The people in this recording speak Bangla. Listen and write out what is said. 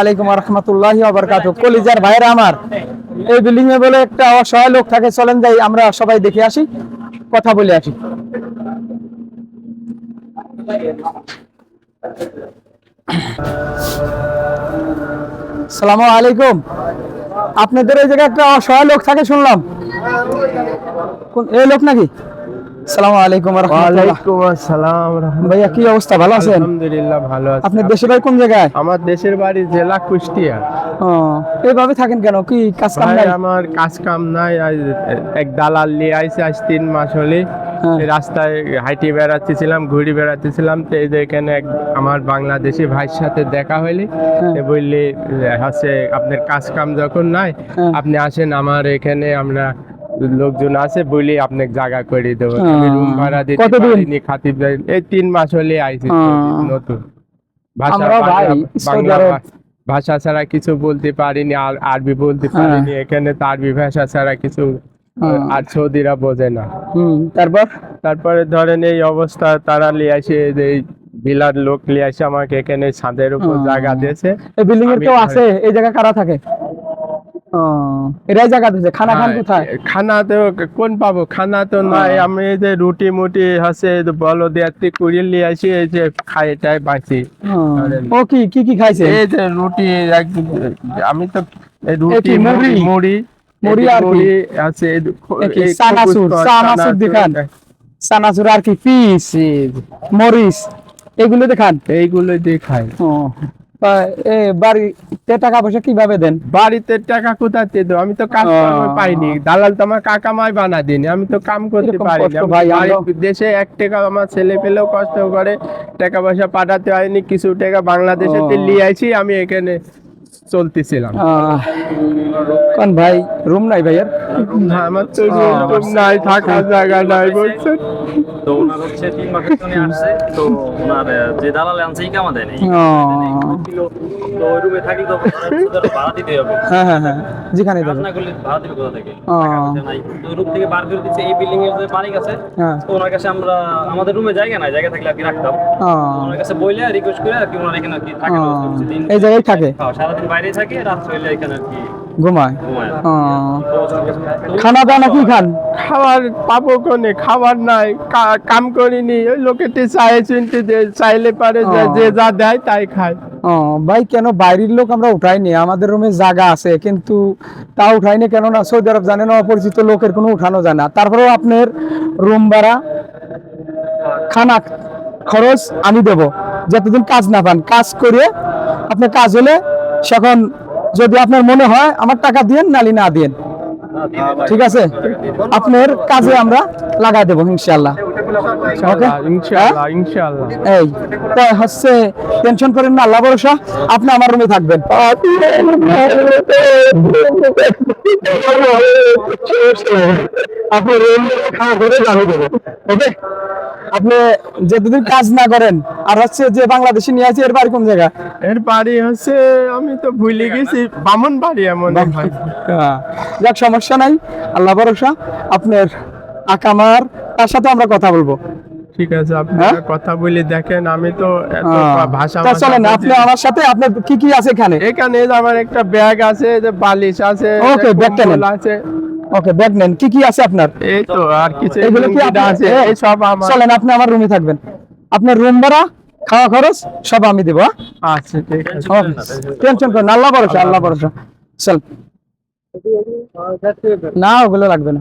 আলাইকুম রহমতুল্লাহি বারকাতু কলিজার ভাইরা আমার, এই বিল্ডিং এ বলে একটা অসহায় লোক থাকে, চলেন যাই, আমরা সবাই দেখে আসি, কথা বলে আসি। আলাইকুম। আপনাদের এই জায়গায় একটা অসহায় লোক থাকে, শুনলাম। এই লোক নাকি? সালামু আলাইকুম ওয়ালাইকুম আসসালাম ভাইয়া কি অবস্থা? ভালো আছেন? আলহামদুলিল্লাহ ভালো আছি। আপনার দেশের ভাই কোন জায়গায়? আমার দেশের বাড়ি জেলা কুষ্টিয়া। ও এইভাবে থাকেন কেন? কি কাজ কাম নাই? আমার কাজ কাম নাই। এক দালাল নিয়ে আইসে আজ তিন মাস হলে। হ্যাঁ। রাস্তায় হাইটে বেড়াতেছিলাম ঘুরে বেড়াতেছিলাম তো এই যে এখানে এক আমার বাংলাদেশি ভাইয়ের সাথে দেখা হইলে। এ বললে হচ্ছে আপনার কাজ কাম যখন নাই হ্যাঁ। আপনি আসেন আমার এখানে আমরা লোকজন আছে বলি আপনাকে জায়গা করে দেবো হ্যাঁ। আমি রুম ভাড়া দিতে? পারিনি খাতিব এই তিন মাস হলে আইসি হ্যাঁ। নতুন ভাষা ভাষা ছাড়া কিছু বলতে পারিনি আর আরবি বলতে হ্যাঁ। পারিনি এখানে তো আরবি ভাষা ছাড়া কিছু হ্যাঁ। আর সৌদিরা বোঝে না তারপর তারপরে ধরেন এই অবস্থা তারা নিয়ে আসে এই বিলার লোক নিয়ে আসে আমাকে এখানে ছাদের উপর হ্যাঁ। জায়গা দিয়েছে এই বিল্ডিং এর কেউ আছে এই জায়গা কারা থাকে এরাই জায়গা খানা খান হ্যাঁ, কোথায়? খানা তো কোন পাবো? খানা তো নাই। আমি এই যে রুটি মুটি হচ্ছে বলো দিয়ে কুড়িয়ে নিয়ে আসি এই যে খাই বাঁচি ও, কি কি কি খাইছে? এই যে রুটি আমি তো রুটি মুড়ি? মুড়ি? মুড়ি আর? মুড়ি আছে চানাচুর চানাচুর, দেখান। চানাচুর আর কি পিস মরিচ এগুলো দেখান। এইগুলো দিয়ে খাই ও। বাড়িতে টাকা পয়সা কীভাবে দেন? বাড়িতে টাকা কোথায় দেবো? আমি তো কাজ। পাইনি। দালাল তো আমার কাকা মাই বানা দিনি আমি তো কাম করতে পারি দেশে এক টাকা আমার ছেলে পেলেও কষ্ট করে। টাকা পয়সা পাঠাতে হয়নি কিছু টাকা বাংলাদেশে দিল্লি নিয়ে আইছি আমি এখানে চলতেছিলাম। ভাই? রুম নাই ভাইয়ের? আমার তো রুম নাই থাকার জায়গা নাই। বলছেন। তো ওনার হচ্ছে তিন মাসের জন্য আসছে তো ওনার যে দালালে আনছে এই কামা দেয় তো ওই রুমে থাকি তো ভাড়া দিতে হবে। হ্যাঁ হ্যাঁ হ্যাঁ যেখানে কাজ না করলে ভাড়া দিবে কোথা থেকে? নাই। তো রুম থেকে বার করে দিচ্ছে এই বিল্ডিং এর যে মালিক আছে হ্যাঁ। তো ওনার কাছে আমরা আমাদের রুমে জায়গা নাই জায়গা থাকলে আর কি রাখতাম? ওনার কাছে বইলে রিকোয়েস্ট করে আর কি ওনার এখানে আর কি থাকে এই জায়গায় থাকে? হ্যাঁ, সারাদিন বাইরে থাকে রাত্রে হইলে এখানে আর কি ঘুমায়? খানা দানা কি খান? খাবার পাবো কোনে? খাবার নাই কা- কাম করিনি। ওই লোকেতে চাই চিনতে চাইলে পারে যে- যে যা দেয় তাই খায়। ও ভাই কেন বাইরের লোক আমরা উঠাইনি? আমাদের রুমে জায়গা আছে কিন্তু তা উঠাইনি কেন না সৌদি আরব জানে না অপরিচিত লোকের কোনো উঠানো যায় না। তারপরেও আপনার রুম ভাড়া খানা খরচ আমি দেব। যতদিন কাজ না পান কাজ করে আপনার কাজ হলে সেখন যদি আপনার মনে হয় আমার টাকা দিয়েন, নালি না দিয়েন। ঠিক আছে? আপনার কাজে আমরা লাগাই দেবো ইনশাল্লাহ এই তো হচ্ছে টেনশন করেন না আল্লাহ ভরসা আপনি আমার রুমে থাকবেন। আপনি room খাওয়া করে লাগাই দেবো ওকে? আপনি যতদিন কাজ না করেন আর হচ্ছে যে বাংলাদেশে নিয়ে আছে এর বাড়ি কোন জায়গা? এর বাড়ি হচ্ছে আমি তো ভুলে গেছি বামন বাড়ি। এমন হ্যাঁ, যাক সমস্যা নাই আল্লাহ ভরসা আপনার আকামার তার সাথে আমরা কথা বলব। ঠিক আছে আপনি হ্যাঁ? কথা বলে দেখেন আমি তো এত হ্যাঁ। ভাষা চলেন আপনি আমার সাথে আপনার কি কি আছে এখানে? এখানে আমার একটা ব্যাগ আছে যে বালিশ আছে যে ব্যাগটা নেন। আছে। ওকে ব্যাগ নেন। কি কি আছে আপনার? এই তো আর কিছু এগুলো কি আছে এই সব আমার। চলেন আপনি আমার রুমে থাকবেন। আপনার রুম ভাড়া খাওয়া খরচ সব আমি দেবো হ্যাঁ? আচ্ছা ঠিক আছে। টেনশন করেন আল্লাহ ভরসা আল্লাহ ভরসা। চল। না ওগুলো লাগবে না।